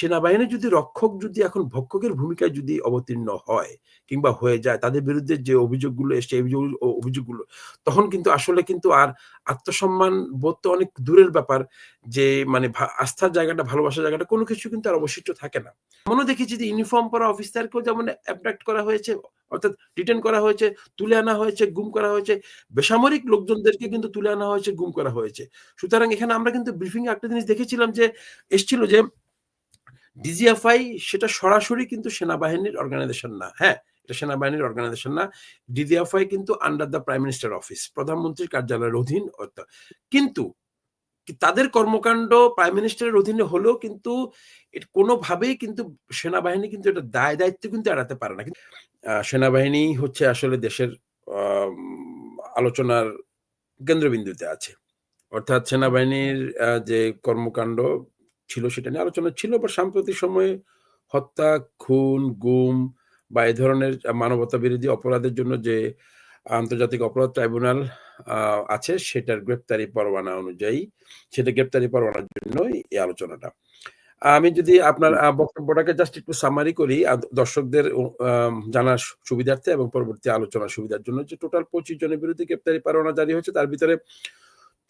সেনাবাহিনী যদি রক্ষক যদি এখন ভক্ষকের ভূমিকায় যদি অবতীর্ণ হয় কিংবা হয়ে যায়, তাদের বিরুদ্ধে যে অভিযোগগুলো এসছে অভিযোগ অভিযোগগুলো, তখন কিন্তু আসলে কিন্তু আর আত্মসম্মান বোধ তো অনেক দূরের ব্যাপার যে মানে আস্থার জায়গাটা, ভালোবাসার জায়গাটা, কোনো কিছু কিন্তু আর অবশিষ্ট থাকে না। মনে দেখেছি যে ইউনিফর্ম পরা অফিসারকেও যেমন অ্যাবডাক্ট করা হয়েছে, অর্থাৎ রিটেন করা হয়েছে, তুলে আনা হয়েছে, গুম করা হয়েছে, বেসামরিক লোকজনদেরকে কিন্তু তুলে আনা হয়েছে, গুম করা হয়েছে। সুতরাং এখানে আমরা কিন্তু ব্রিফিং একটা জিনিস দেখেছিলাম যে, এসছিল যে ডিজিএফআই সেটা সরাসরি কিন্তু সেনাবাহিনীর অর্গানাইজেশন না। হ্যাঁ এটা সেনাবাহিনীর অর্গানাইজেশন না। ডিজিএফআই কিন্তু under the prime minister office প্রধানমন্ত্রীর কার্যালয়ের অধীন কিন্তু তাদের কর্মকাণ্ড প্রাইম মিনিস্টারের অধীনে হলেও কিন্তু কোনোভাবেই কিন্তু সেনাবাহিনী কিন্তু এটা দায় দায়িত্ব কিন্তু এড়াতে পারে না। সেনাবাহিনী হচ্ছে আসলে দেশের আলোচনার কেন্দ্রবিন্দুতে আছে। অর্থাৎ সেনাবাহিনীর যে কর্মকাণ্ড ছিল সেটা নিয়ে আলোচনা ছিল বা সাম্প্রতিক সময়ে হত্যা, খুন, গুম বা এই ধরনের মানবতা বিরোধী অপরাধের জন্য যে আন্তর্জাতিক অপরাধ ট্রাইব্যুনাল আছে সেটার গ্রেপ্তারি পরোয়ানা অনুযায়ী, সেটা গ্রেপ্তারি পরোয়ানার জন্যই এই আলোচনাটা। আমি যদি আপনার বক্তব্যটাকে জাস্ট একটু সামারি করি দর্শকদের জানার সুবিধার্থে এবং পরবর্তী আলোচনার সুবিধার জন্য যে টোটাল পঁচিশ জনের বিরুদ্ধে গ্রেপ্তারি পরোয়ানা জারি হয়েছে, তার ভিতরে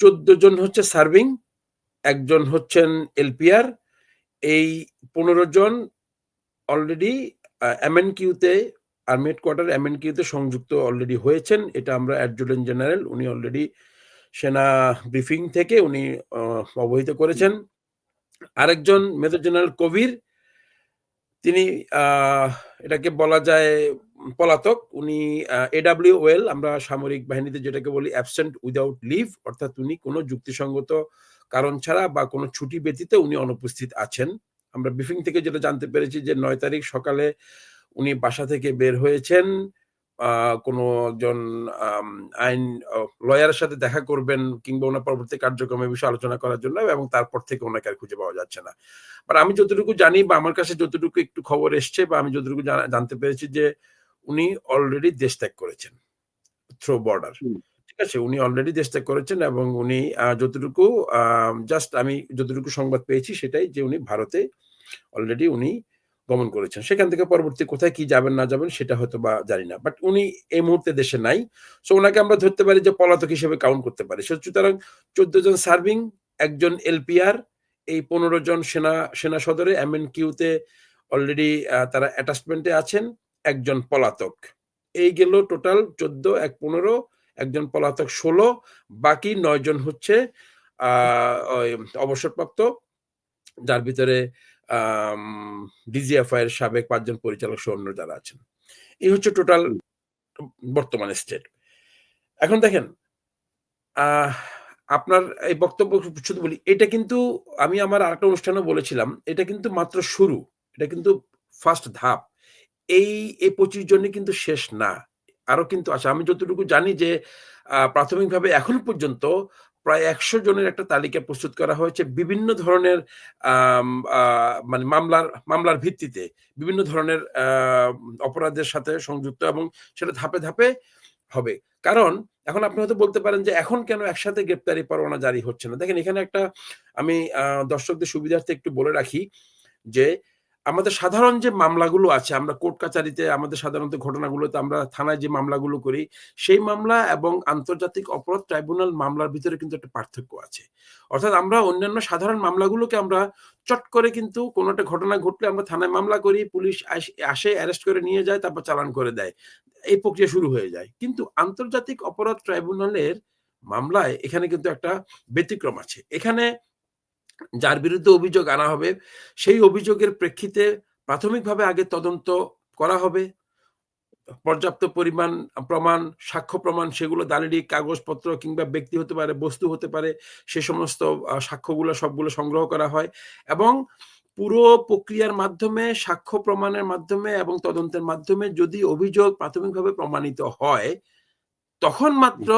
চোদ্দ জন হচ্ছে সার্ভিং একজন হচ্ছেন এলপিআর, এই পনেরো জন অলরেডি এমএনকিউতে আর্মি হেডকোয়ার্টার এমএনকিউতে সংযুক্ত অলরেডি হয়েছেন। এটা আমরা অ্যাডজুটেন্ট জেনারেল উনি অলরেডি সেনা ব্রিফিং থেকে উনি অবহিত করেছেন। আরেকজন মেজর জেনারেল কবির, তিনি এটাকে বলা যায় পলাতক। উনি এডাব্লিউ ওয়েল আমরা সামরিক বাহিনীতে যেটাকে বলি অ্যাবসেন্ট উইদাউট লিভ অর্থাৎ উনি কোনো যুক্তিসঙ্গত কারণ ছাড়া বা কোনো ছুটি ব্যতীত উনি অনুপস্থিত আছেন। আমরা ব্রিফিং থেকে যেটা জানতে পেরেছি যে নয় তারিখ সকালে উনি বাসা থেকে বের হয়েছেন। কোনো একজন আইন লয়ারের সাথে দেখা করবেন কিংবা ওনার পরবর্তী কার্যক্রমের বিষয়ে আলোচনা করার জন্য এবং তারপর থেকে ওনাকে আর খুঁজে পাওয়া যাচ্ছে না। বাট আমি যতটুকু জানি বা আমার কাছে যতটুকু একটু খবর এসছে বা আমি যতটুকু জানতে পেরেছি যে উনি অলরেডি দেশ ত্যাগ করেছেন থ্রো বর্ডার। ঠিক আছে, উনি অলরেডি ত্যাগ করেছেন এবং উনি যতটুকু জাস্ট আমি যতটুকু সংবাদ পেয়েছি সেটাই যে উনি ভারতে অলরেডি উনি গমন করেছেন। সেখান থেকে পরবর্তী কোথায় কি যাবেন, না যাবেন সেটা হয়তো বা জানি না। বাট উনি এই মুহূর্তে দেশে নাই। সো ওনাকে আমরা ধরতে পারি যে পলাতক হিসেবে কাউন্ট করতে পারি। সুতরাং চোদ্দ জন সার্ভিং একজন এলপিআর, এই পনেরো জন সেনা সেনা সদরে এমএন কিউতে অলরেডি তারা অ্যাটাচমেন্টে আছেন, একজন পলাতক। এই গেল টোটাল চোদ্দ, এক পনেরো একজন পলাতক ষোলো, বাকি নয় জন হচ্ছে অবসরপ্রাপ্ত, যার ভিতরে ডিজিএফআই এর সাবেক পাঁচজন পরিচালক সহ অন্য যারা আছেন। এই হচ্ছে টোটাল বর্তমানে স্টেট। এখন দেখেন আপনার এই বক্তব্য শুধু বলি, এটা কিন্তু আমি আমার আরেকটা অনুষ্ঠানে বলেছিলাম, এটা কিন্তু মাত্র শুরু, এটা কিন্তু ফার্স্ট ধাপ। এই এই পঁচিশ জনে কিন্তু শেষ না। আরও কিন্তু আছে। আমি যতটুকু জানি যে প্রাথমিকভাবে এখন পর্যন্ত প্রায় একশো জনের একটা তালিকা প্রস্তুত করা হয়েছে বিভিন্ন ধরনের মানে মামলার মামলার ভিত্তিতে বিভিন্ন ধরনের অপরাধের সাথে সংযুক্ত এবং সেটা ধাপে ধাপে হবে। কারণ এখন আপনি হয়তো বলতে পারেন যে, এখন কেন একসাথে গ্রেপ্তারি পরোয়ানা জারি হচ্ছে না? দেখেন এখানে একটা আমি দর্শকদের সুবিধার্থে একটু বলে রাখি যে আমাদের সাধারণ যে মামলাগুলো আছে, আমরা কোর্ট কাচারিতে আমাদের সাধারণত ঘটনাগুলোতে আমরা থানায় যে মামলাগুলো করি, সেই মামলা এবং আন্তর্জাতিক অপরাধ ট্রাইব্যুনাল মামলার ভিতরে কিন্তু একটা পার্থক্য আছে। অর্থাৎ আমরা অন্যান্য সাধারণ মামলাগুলোকে আমরা চট করে কিন্তু কোনো একটা ঘটনা ঘটলে আমরা থানায় মামলা করি, পুলিশ আস- অ্যারেস্ট করে নিয়ে যায়, তারপর চালান করে দেয়। এই প্রক্রিয়া শুরু হয়ে যায়। কিন্তু আন্তর্জাতিক অপরাধ ট্রাইব্যুনালের মামলায় এখানে কিন্তু একটা ব্যতিক্রম আছে। এখানে যার বিরুদ্ধে অভিযোগ আনা হবে, সেই অভিযোগের প্রেক্ষিতে প্রাথমিকভাবে আগে তদন্ত করা হবে। পর্যাপ্ত পরিমাণ প্রমাণ, সাক্ষ্য প্রমাণ সেগুলো দালিলি, কাগজপত্র কিংবা ব্যক্তি হতে পারে, বস্তু হতে পারে, সে সমস্ত সাক্ষ্যগুলো সবগুলো সংগ্রহ করা হয় এবং পুরো প্রক্রিয়ার মাধ্যমে, সাক্ষ্য প্রমাণের মাধ্যমে এবং তদন্তের মাধ্যমে যদি অভিযোগ প্রাথমিকভাবে প্রমাণিত হয়, তখন মাত্র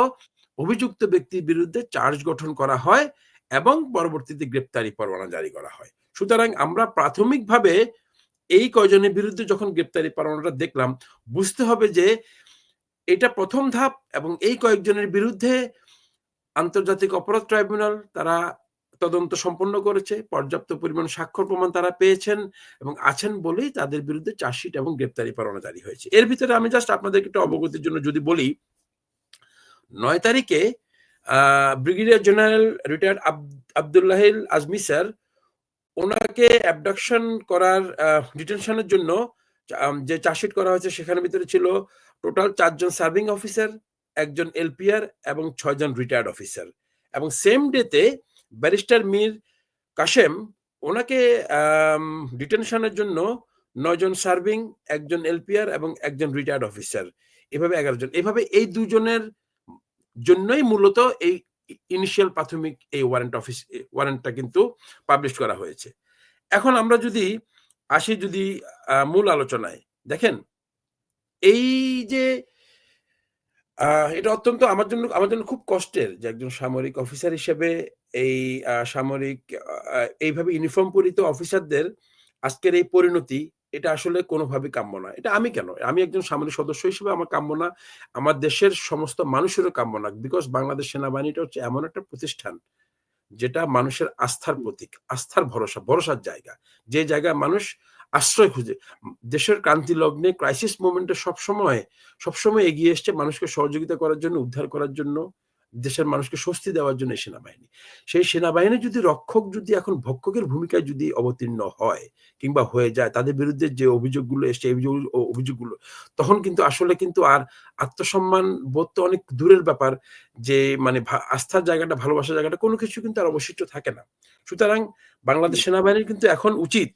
অভিযুক্ত ব্যক্তির বিরুদ্ধে চার্জ গঠন করা হয় এবং পরবর্তীতে গ্রেপ্তারি পরোয়ানা জারি করা হয়। সুতরাং আমরা প্রাথমিকভাবে এই কয়জনের বিরুদ্ধে যখন গ্রেপ্তারি পরোয়ানাটা দেখলাম, বুঝতে হবে যে এটা প্রথম ধাপ এবং এই কয়েকজনের বিরুদ্ধে আন্তর্জাতিক অপরাধ ট্রাইব্যুনাল তারা তদন্ত সম্পন্ন করেছে, পর্যাপ্ত পরিমাণ স্বাক্ষর প্রমাণ তারা পেয়েছেন এবং আছেন বলেই তাদের বিরুদ্ধে চার্জশিট এবং গ্রেপ্তারি পরোয়ানা জারি হয়েছে। এর ভিতরে আমি জাস্ট আপনাদেরকে একটু অবগতির জন্য যদি বলি, নয় তারিখে brigadier general retired Abdullahil Azmi sir, ওনাকে অ্যাবডাকশন করার ডিটেনশনের জন্য যে চার্জশিট করা হয়েছে সেখানের ভিতরে ছিল টোটাল চারজন সার্ভিং অফিসার একজন এলপিআর এবং ছয়জন রিটায়ার্ড অফিসার এবং সেম ডেতে ব্যারিস্টার মীর কাশেম ওনাকে ডিটেনশনের জন্য নয়জন সার্ভিং একজন এলপিআর এবং একজন রিটায়ার্ড অফিসার এভাবে এগারো জন। এভাবে এই দুজনের জন্যই মূলত এই ইনিশিয়াল প্রাথমিক এই ওয়ারেন্ট অফিস ওয়ারেন্টটা কিন্তু পাবলিশ করা হয়েছে। এখন আমরা যদি আসি যদি মূল আলোচনায়, দেখেন, এই যে এটা অত্যন্ত আমার জন্য আমার জন্য খুব কষ্টের যে একজন সামরিক অফিসার হিসেবে এই সামরিক এইভাবে ইউনিফর্ম পরিত অফিসারদের আজকের এই পরিণতি এটা আসলে কোনোভাবে কাম্য না। এটা আমি কেন? আমি একজন সামরিক সদস্য হিসেবে আমার কাম্য না। আমার দেশের সমস্ত মানুষেরও কাম্য না। বিকজ বাংলাদেশ সেনাবাহিনীটা হচ্ছে এমন একটা প্রতিষ্ঠান যেটা মানুষের আস্থার প্রতীক, আস্থার ভরসা, ভরসার জায়গা। যে জায়গায় মানুষ আশ্রয় খুঁজে। দেশের ক্রান্তি লগ্নে ক্রাইসিস মুভমেন্টে সবসময় সবসময় এগিয়ে এসছে মানুষকে সহযোগিতা করার জন্য, উদ্ধার করার জন্য। দেশের মানুষকে স্বস্তি দেওয়ার জন্য সেনাবাহিনী। সেই সেনাবাহিনী যদি রক্ষক যদি এখন ভক্ষকের ভূমিকায় যদি অবতীর্ণ হয় কিংবা হয়ে যায়, তাদের বিরুদ্ধে যে অভিযোগগুলো এসছে অভিযোগগুলো, তখন কিন্তু আসলে কিন্তু আর আত্মসম্মান বোধ তো অনেক দূরের ব্যাপার যে মানে আস্থার জায়গাটা, ভালোবাসার জায়গাটা কোনো কিছু কিন্তু আর অবশিষ্ট থাকে না। সুতরাং বাংলাদেশ সেনাবাহিনীর কিন্তু এখন উচিত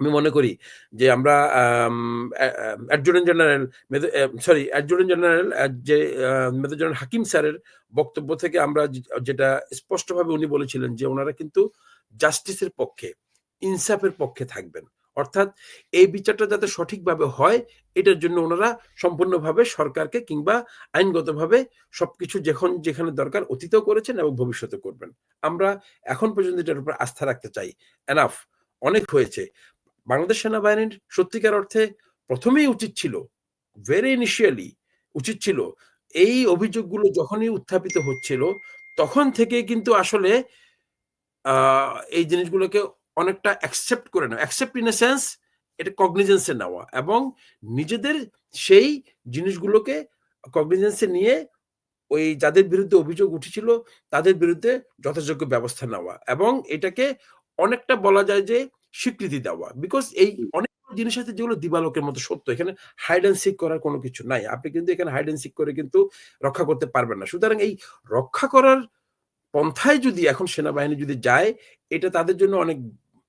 আমি মনে করি যে আমরা adjutant general sorry adjutant general যে মেজর জেনারেল হাকিম স্যারের বক্তব্য থেকে আমরা যেটা স্পষ্টভাবে উনি বলেছিলেন যে ওনারা কিন্তু জাস্টিসের পক্ষে, ইনসাফের পক্ষে থাকবেন। অর্থাৎ এই বিচারটা যাতে সঠিকভাবে হয়, এটার জন্য ওনারা সম্পূর্ণভাবে সরকারকে কিংবা আইনগতভাবে সবকিছু যখন, যেখানে দরকার অতীতেও করেছেন এবং ভবিষ্যতে করবেন। আমরা এখন পর্যন্ত এটার উপর আস্থা রাখতে চাই। এনাফ অনেক হয়েছে। বাংলাদেশ সেনাবাহিনীর সত্যিকার অর্থে প্রথমেই উচিত ছিল ভেরি ইনিশিয়ালি উচিত ছিল, এই অভিযোগগুলো যখনই উত্থাপিত হচ্ছিল, তখন থেকে কিন্তু আসলে এই জিনিসগুলোকে অনেকটা অ্যাকসেপ্ট করে নেওয়া অ্যাকসেপ্ট ইন এ সেন্স এটা কগনিজেন্সে নেওয়া এবং নিজেদের সেই জিনিসগুলোকে কগনিজেন্সে নিয়ে ওই যাদের বিরুদ্ধে অভিযোগ উঠেছিল, তাদের বিরুদ্ধে যথাযোগ্য ব্যবস্থা নেওয়া এবং এটাকে অনেকটা বলা যায় যে স্বীকৃতি দেওয়া। বিকজ এই অনেক জিনিস আছে যেগুলো দিবালোকের মতো সত্য এখানে হাইড অ্যান্ড সিক করার কোনো কিছু নাই। আপনি কিন্তু এখানে হাইড অ্যান্ড সিক করে কিন্তু রক্ষা করতে পারবেন না। সুতরাং এই রক্ষা করার পন্থায় যদি এখন সেনাবাহিনী যদি যায় এটা তাদের জন্য অনেক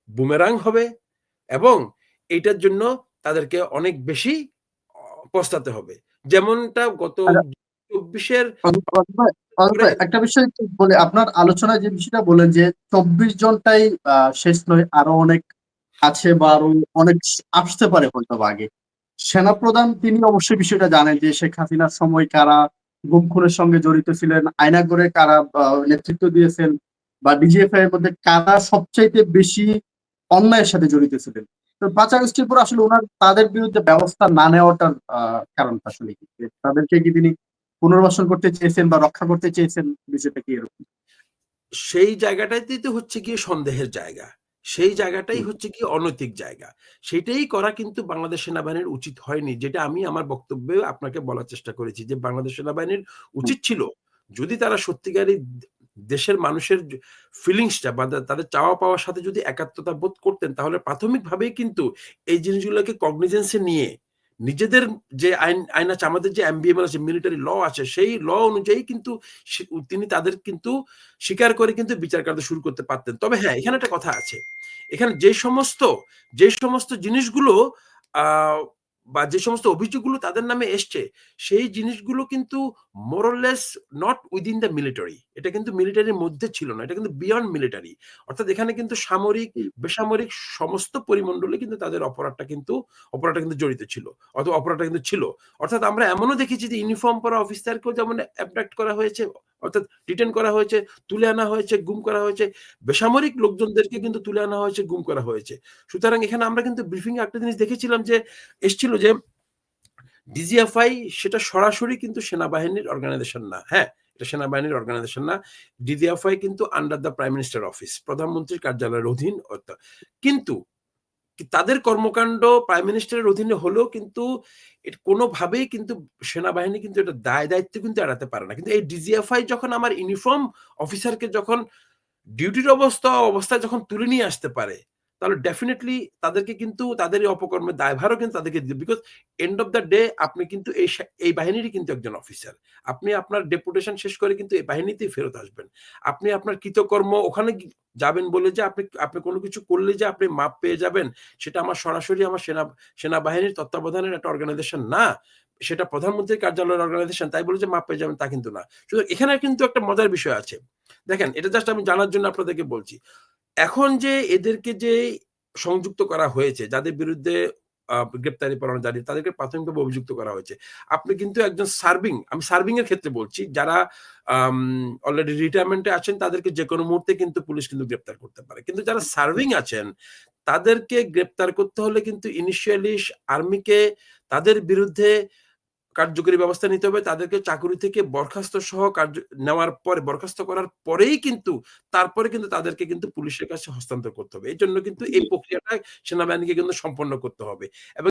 বুমেরাং হবে এবং এটার জন্য তাদেরকে অনেক বেশি পস্তাতে হবে। যেমনটা গত চব্বিশের একটা বিষয় বলে আপনার আলোচনায় যে বিষয়টা বলেন যে চব্বিশ জনটাই শেষ নয় আরও অনেক আছে বা আরও অনেক আসতে পারে হয়তো আগে। সেনাপ্রধান, তিনি অবশ্যই বিষয়টা জানেন যে শেখ হাসিনার সময় কারা গুম খুনের সঙ্গে জড়িত ছিলেন, আয়নাগরে কারা নেতৃত্ব দিয়েছেন বা ডিজিএফআই এর মধ্যে কারা সবচাইতে বেশি অন্যায়ের সাথে জড়িত ছিলেন। তো পাঁচ আগস্টের পর আসলে ওনার, তাদের বিরুদ্ধে ব্যবস্থা না নেওয়াটার কারণ আসলে কি? তাদেরকে কি তিনি পুনর্বাসন করতে চেয়েছেন বা রক্ষা করতে চেয়েছেন বিষয়টা কি এরকম? সেই জায়গাটাতেই তো হচ্ছে গিয়ে সন্দেহের জায়গা। সেই জায়গাটাই হচ্ছে কি অনৈতিক জায়গা। সেটাই করা কিন্তু বাংলাদেশ সেনাবাহিনীর উচিত হয়নি। যেটা আমি আমার বক্তব্যে আপনাকে বলার চেষ্টা করেছি যে বাংলাদেশ সেনাবাহিনীর উচিত ছিল যদি তারা সত্যিকারই দেশের মানুষের ফিলিংসটা বা তাদের চাওয়া পাওয়ার সাথে যদি একাত্মতা বোধ করতেন তাহলে প্রাথমিকভাবেই কিন্তু এই জিনিসগুলোকে কগনিজেন্সে নিয়ে নিজেদের যে আইন আইন আছে, আমাদের যে এমবিএমএল আছে মিলিটারি ল আছে, সেই ল অনুযায়ী কিন্তু তিনি তাদের কিন্তু স্বীকার করে কিন্তু বিচার কার্য শুরু করতে পারতেন। তবে হ্যাঁ এখানে একটা কথা আছে। এখানে যে সমস্ত যে সমস্ত জিনিসগুলো বা যে সমস্ত অভিযোগগুলো তাদের নামে এসছে সেই জিনিসগুলো কিন্তু more or less not within the military এটা কিন্তু মিলিটারির মধ্যে ছিল না এটা কিন্তু বিয়ন্ড মিলিটারি অর্থাৎ এখানে কিন্তু সামরিক বেসামরিক সমস্ত পরিমণ্ডলে কিন্তু তাদের অপরাধটা কিন্তু অপরাধটা কিন্তু জড়িত ছিল অথবা অপরাধটা কিন্তু ছিল। অর্থাৎ আমরা এমনও দেখেছি যে ইউনিফর্ম পরা অফিসারকেও যেমন অ্যাবডাক্ট করা হয়েছে অর্থাৎ রিটার্ন করা হয়েছে, তুলে আনা হয়েছে, গুম করা হয়েছে বেসামরিক লোকজনদেরকে কিন্তু তুলে আনা হয়েছে, গুম করা হয়েছে সুতরাং এখানে আমরা কিন্তু ব্রিফিং একটা জিনিস দেখেছিলাম যে, এসছিল যে ডিজিএফআই সেটা সরাসরি কিন্তু সেনাবাহিনীর অর্গানাইজেশন না হ্যাঁ এটা সেনাবাহিনীর অর্গানাইজেশন না। ডিজিএফআই কিন্তু under the prime minister office. প্রধানমন্ত্রীর কার্যালয়ের অধীন কিন্তু তাদের কর্মকাণ্ড প্রাইম মিনিস্টারের অধীনে হলেও কিন্তু কোনোভাবেই কিন্তু সেনাবাহিনী কিন্তু এটা দায়-দায়িত্ব কিন্তু এড়াতে পারে না। কিন্তু এই ডিজিএফআই যখন আমার ইউনিফর্ম অফিসারকে যখন ডিউটির অবস্থা অবস্থায় যখন তুলে নিয়ে আসতে পারে, তাহলে ডেফিনিটলি তাদেরকে কিন্তু তাদের এই অপকর্মের দায়ভারও কিন্তু তাদেরকে দিতে because end of the day আপনি কিন্তু এই এই বাহিনীরই কিন্তু একজন অফিসার। আপনি আপনার ডেপুটেশন শেষ করে কিন্তু এই বাহিনীতেই ফেরত আসবেন। আপনি আপনার কৃতকর্ম ওখানে যাবেন বলে যে আপনি আপনি কোনো কিছু করলে যে আপনি মাপ পেয়ে যাবেন, সেটা আমার সরাসরি আমার সেনা সেনাবাহিনীর তত্ত্বাবধানের একটা অর্গানাইজেশন না। সেটা প্রধানমন্ত্রীর কার্যালয়ের অর্গানাইজেশন। তাই বলে যে মাপ পেয়ে যাবেন তা কিন্তু না। শুধু এখানে কিন্তু একটা মজার বিষয় আছে। দেখেন এটা জাস্ট আমি জানার জন্য আপনাদেরকে বলছি। এখন যে এদেরকে যে সংযুক্ত করা হয়েছে, যাদের বিরুদ্ধে গ্রেপ্তারি পরোয়ানা জারি তাদেরকে প্রাথমিকভাবে অভিযুক্ত করা হয়েছে। আপনি কিন্তু একজন সার্ভিং আমি সার্ভিং এর ক্ষেত্রে বলছি যারা অলরেডি রিটায়ারমেন্টে আছেন তাদেরকে যেকোনো মুহূর্তে কিন্তু পুলিশ কিন্তু গ্রেপ্তার করতে পারে। কিন্তু যারা সার্ভিং আছেন তাদেরকে গ্রেপ্তার করতে হলে কিন্তু ইনিশিয়ালি আর্মিকে তাদের বিরুদ্ধে কার্যকরী ব্যবস্থা নিতে হবে। তাদেরকে চাকুরি থেকে বরখাস্ত সহ কার্য নেওয়ার পরে বরখাস্ত করার পরেই কিন্তু তারপরে কিন্তু তাদেরকে কিন্তু পুলিশের কাছে হস্তান্তর করতে হবে। এই জন্য কিন্তু এই প্রক্রিয়াটা সেনাবাহিনীকে কিন্তু সম্পন্ন করতে হবে। এবং